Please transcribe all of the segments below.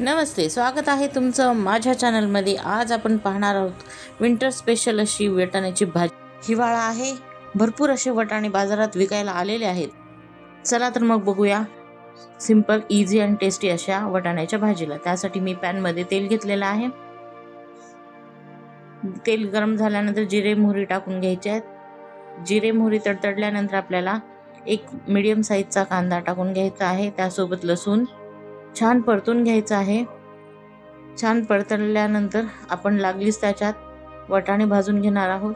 नमस्ते स्वागत आहे तुमचं माझ्या चॅनलमध्ये. आज आपण पाहणार आहोत विंटर स्पेशल अशी वटाण्याची भाजी. हिवाळा आहे भरपूर असे वटाणे बाजारात विकायला आलेले आहेत. चला तर मग बघूया. सिंपल इझी अँड टेस्टी अशा वटाण्याच्या भाजीला. त्यासाठी मी पॅनमध्ये तेल घेतलेलं आहे. तेल गरम झाल्यानंतर जिरे मोहरी टाकून घ्यायचे आहेत. जिरे मोहरी तडतडल्यानंतर आपल्याला एक मिडियम साईजचा कांदा टाकून घ्यायचा आहे. त्यासोबत लसूण छान परतून घ्यायचं आहे. छान परतल्यानंतर आपण लागलीच त्याच्यात. वटाणे भाजून घेणार आहोत.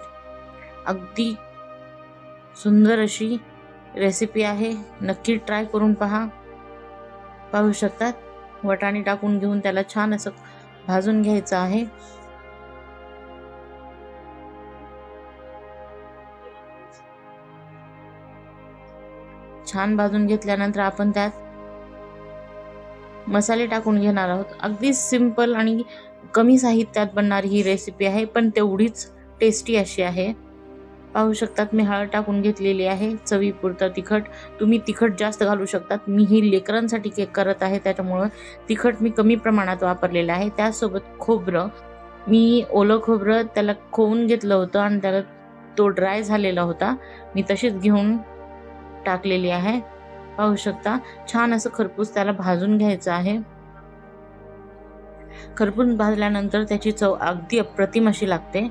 अगदी सुंदर अशी रेसिपी आहे. नक्की ट्राय करून पहा. पाहू शकतात. वटाणे टाकून घेऊन त्याला छान असं भाजून घ्यायचं आहे. छान भाजून घेतल्यानंतर आपण त्यात मसाले टाकून घेणार आहोत. अगदी सिंपल आणि कमी साहित्यात बनणारी ही रेसिपी आहे पण तेवढीच टेस्टी अशी आहे. पाहू शकतात मी हळद टाकून घेतलेली आहे चवीपुरतं तिखट. तुम्ही तिखट जास्त घालू शकतात. मी ही लेकरांसाठी केक करत आहे त्याच्यामुळं तिखट मी कमी प्रमाणात वापरलेलं आहे. त्यासोबत खोबरं. मी ओलं खोबरं त्याला खोवून घेतलं होतं आणि त्याला तो ड्राय झालेला होता. मी तशीच घेऊन टाकलेली आहे. पाहू शकता. छान असं खरपूस त्याला भाजून घ्यायचं आहे. खरपूस भाजल्यानंतर त्याची चव अगदी अप्रतिम अशी लागते.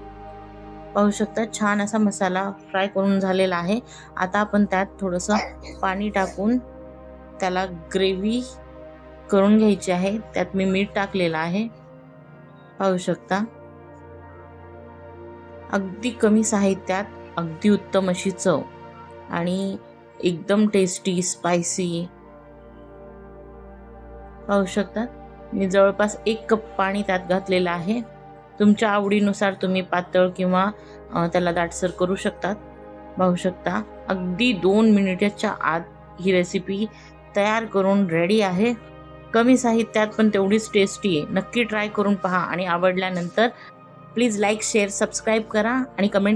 पाहू शकता छान असा मसाला फ्राय करून झालेला आहे. आता आपण त्यात थोडंसं पाणी टाकून त्याला ग्रेव्ही करून घ्यायची आहे. त्यात मी मीठ टाकलेलं आहे. पाहू शकता. अगदी कमी साहित्यात अगदी उत्तम अशी चव. आणि एकदम टेस्टी स्पायसी पाहू शकतात मी जवळपास एक कप पाणी त्यात घातलेलं आहे. तुमच्या आवडीनुसार तुम्ही पातळ किंवा त्याला दाटसर करू शकतात. पाहू शकता? अगदी दोन मिनिटाच्या आत ही रेसिपी तयार करून रेडी आहे. कमी साहित्यात पण तेवढीच टेस्टी आहे. नक्की ट्राय करून पहा आणि आवडल्यानंतर प्लीज लाईक शेअर सबस्क्राईब करा आणि कमेंट